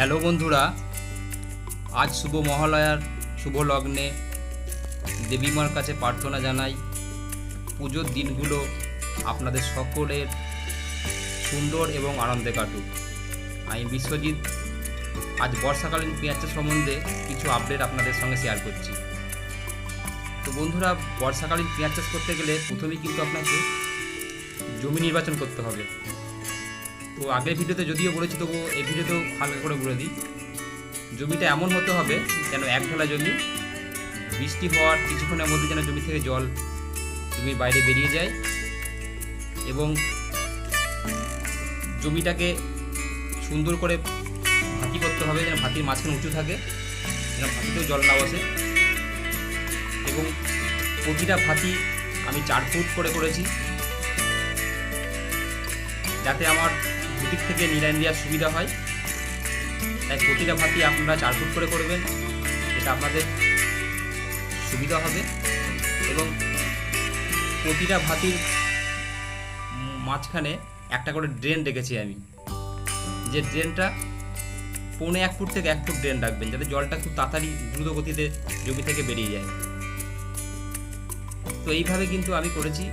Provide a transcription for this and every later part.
Hello বন্ধুরা, আজ শুভ মহালয়ার শুভ লগ্নে দেবীমার কাছে প্রার্থনা জানাই। পুজোর দিনগুলো আপনাদের সকলের সুন্দর এবং আনন্দে কাটুক। আমি বিশ্বজিৎ, আজ বর্ষাকালীন পেঁয়াজ চাষ সম্বন্ধে কিছু আপডেট আপনাদের সঙ্গে শেয়ার করছি। তো বন্ধুরা, বর্ষাকালীন পেঁয়াজ চাষ করতে গেলে প্রথমেই কিন্তু আপনাকে জমি নির্বাচন করতে হবে। তো আগের ভিডিওতে যদিও বলেছি, তবু এই ভিডিওতেও হালকা করে বলে দিই। জমিটা এমন হতে হবে যেন এক ঢালা জমি, বৃষ্টি হওয়ার কিছুক্ষণের মধ্যে যেন জমি থেকে জল জমির বাইরে বেরিয়ে যায় এবং জমিটাকে সুন্দর করে ভাতি করতে হবে, যেন ভাতির মাঝখানে উঁচু থাকে, যেন ভাতিতেও জল না বসে। এবং প্রতিটা ভাতি আমি চার ফুট করে করেছি, যাতে আমার দুদিক থেকে নিরায়ন দেওয়ার সুবিধা হয়। তাই প্রতিটা ভাতি আপনারা চার ফুট করে করবেন। এটা আপনাদের সুবিধা হবে। এবং প্রতিটা ভাতির মাঝখানে একটা করে ড্রেন রেখেছি আমি। যে ড্রেনটা পৌনে এক ফুট থেকে এক ফুট ড্রেন রাখবেন, যাতে জলটা খুব তাড়াতাড়ি দ্রুত গতিতে জমি থেকে বেরিয়ে যায়। তো এইভাবে কিন্তু আমি করেছি।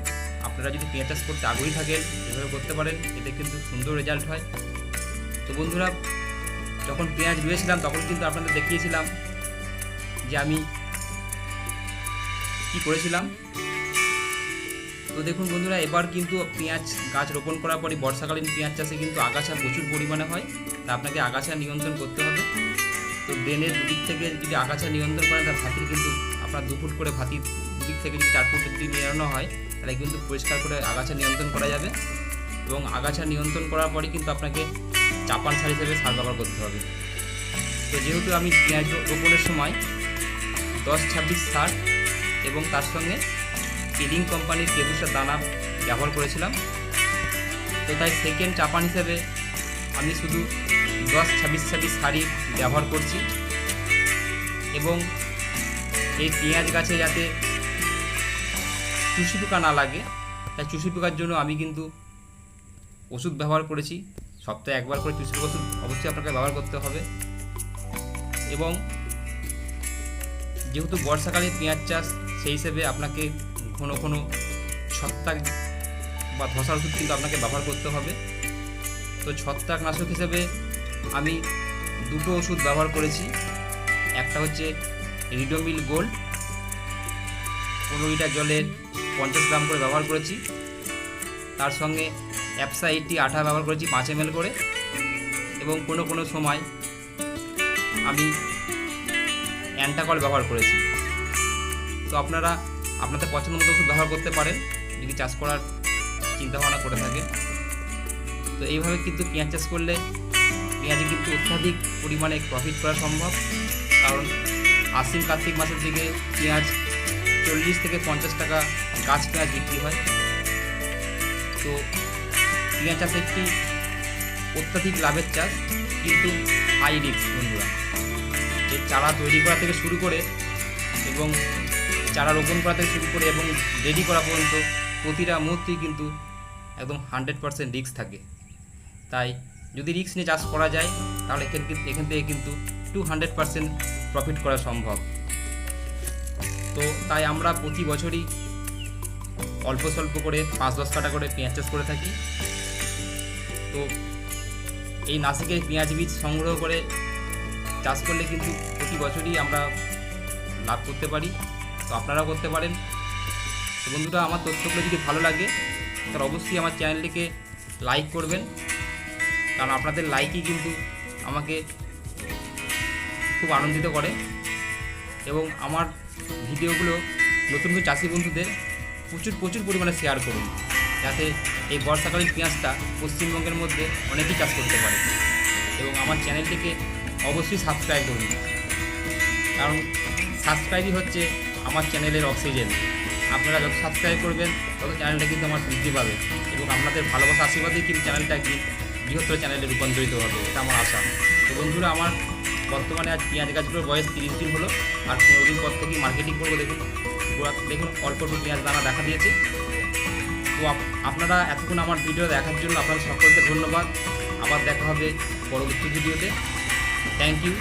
আপনারা যদি পেঁয়াজ চাষ করতে আগ্রহী থাকেন, এভাবে করতে পারেন, এতে কিন্তু সুন্দর রেজাল্ট হয়। তো বন্ধুরা, যখন পেঁয়াজ রুয়েছিলাম, তখন কিন্তু আপনাদের দেখিয়েছিলাম যে আমি কি করেছিলাম। তো দেখুন বন্ধুরা, এবার কিন্তু পেঁয়াজ গাছ রোপণ করার পরে বর্ষাকালীন পেঁয়াজ চাষে কিন্তু আগাছা প্রচুর পরিমাণে হয়। তা আপনাকে আগাছা নিয়ন্ত্রণ করতে হবে। তো ড্রেনের দিক থেকে যদি আগাছা নিয়ন্ত্রণ করেন, তার ভাতির কিন্তু আপনার দু ফুট করে ভাতির দুদিক থেকে যদি চার ফুট নিরানো হয়, তাহলে কিন্তু পরিষ্কার করে আগাছা নিয়ন্ত্রণ করা যাবে এবং আগাছা নিয়ন্ত্রণ করার পরই কিন্তু আপনাকে চাপান সার হিসেবে সার ব্যবহার করতে হবে। তো যেহেতু আমি পেঁয়াজ রোপণের সময় দশ ছাব্বিশ সার এবং তার সঙ্গে কিডিং কোম্পানির কেবুসার দানা ব্যবহার করেছিলাম, তো তাই সেকেন্ড চাপান হিসেবে আমি শুধু দশ ছাব্বিশ ছাব্বিশ সারই ব্যবহার করছি এবং এই পেঁয়াজ গাছে যাতে চুষি পোকা না লাগে, তাই চুষি পোকার জন্য আমি কিন্তু ওষুধ ব্যবহার করেছি। সপ্তাহে একবার করে চুষি ওষুধ অবশ্যই আপনাকে ব্যবহার করতে হবে। এবং যেহেতু বর্ষাকালে পেঁয়াজ চাষ, সেই হিসেবে আপনাকে ঘন ঘন ছত্রাক বা ধসার ওষুধ কিন্তু আপনাকে ব্যবহার করতে হবে। তো ছত্রাকনাশক হিসেবে আমি দুটো ওষুধ ব্যবহার করেছি। একটা হচ্ছে রিডোমিল গোল্ড পনেরো লিটার জলে পঞ্চাশ গ্রাম করে ব্যবহার করেছি। তার সঙ্গে অ্যাপসা এইটটি আঠা ব্যবহার করেছি পাঁচ এম করে। এবং কোনো কোনো সময় আমি অ্যান্টাকল ব্যবহার করেছি। তো আপনারা আপনাদের পছন্দ মতো ওষুধ ব্যবহার করতে পারেন, যদি চাষ করার চিন্তাভাবনা করে থাকেন। তো এইভাবে কিন্তু পেঁয়াজ চাষ করলে পেঁয়াজে কিন্তু অত্যাধিক পরিমাণে প্রফিট করা সম্ভব। কারণ আশ্বিন কার্তিক মাসের দিকে পেঁয়াজ চল্লিশ থেকে পঞ্চাশ টাকা গাছ পেঁয়াজ বিক্রি হয়। তো পেঁয়াজ চাষ একটি অত্যাধিক লাভের চাষ, কিন্তু হাই রিস্ক বন্ধুরা। এই চারা তৈরি করা থেকে শুরু করে এবং চারা রোপণ করা থেকে শুরু করে এবং রেডি করা পর্যন্ত প্রতিটা মুহূর্তেই কিন্তু একদম হান্ড্রেড পারসেন্ট রিস্ক থাকে। তাই যদি রিস্ক নিয়ে চাষ করা যায়, তাহলে এখান কিন্তু এখান থেকে কিন্তু টু হান্ড্রেড পারসেন্ট প্রফিট করা সম্ভব। তো তাই আমরা প্রতি বছরই অল্প স্বল্প করে পাঁচ দশ কাটা করে পেঁয়াজ চাষ করে থাকি। তো এই নাসিকের পেঁয়াজ বীজ সংগ্রহ করে চাষ করলে কিন্তু প্রতি বছরই আমরা লাভ করতে পারি। তো আপনারাও করতে পারেন। তো বন্ধুরা, আমার তথ্যগুলো যদি ভালো লাগে, তাহলে অবশ্যই আমার চ্যানেলটিকে লাইক করবেন। কারণ আপনাদের লাইকই কিন্তু আমাকে খুব আনন্দিত করে। এবং আমার ভিডিওগুলো নতুন নতুন চাষি বন্ধুদের প্রচুর প্রচুর পরিমাণে শেয়ার করুন, যাতে এই বর্ষাকালীন পেঁয়াজটা পশ্চিমবঙ্গের মধ্যে অনেকেই চাষ করতে পারে। এবং আমার চ্যানেলটিকে অবশ্যই সাবস্ক্রাইব করুন। কারণ সাবস্ক্রাইবই হচ্ছে আমার চ্যানেলের অক্সিজেন আপনারা যত সাবস্ক্রাইব করবেন, তত চ্যানেলটা কিন্তু আমার বৃদ্ধি পাবে। এবং আপনাদের ভালোবাসা আশীর্বাদেই কিন্তু চ্যানেলটা একদিন বৃহত্তর চ্যানেলে রূপান্তরিত হবে, এটা আমার আশা। তো বন্ধুরা, আমার বর্তমানে আজ পেঁয়াজ গাছগুলোর বয়স তিরিশ দিন হলো, আর পনেরো দিন পর থেকেই মার্কেটিং করব দেখুন। দেখুন, অল্প অল্প পেঁয়াজ দানা দেখা দিয়েছে। তো আপনারা এতক্ষণ আমার ভিডিও দেখার জন্য আপনাদের সকলকে ধন্যবাদ। আবার দেখা হবে পরবর্তী ভিডিওতে থ্যাংক ইউ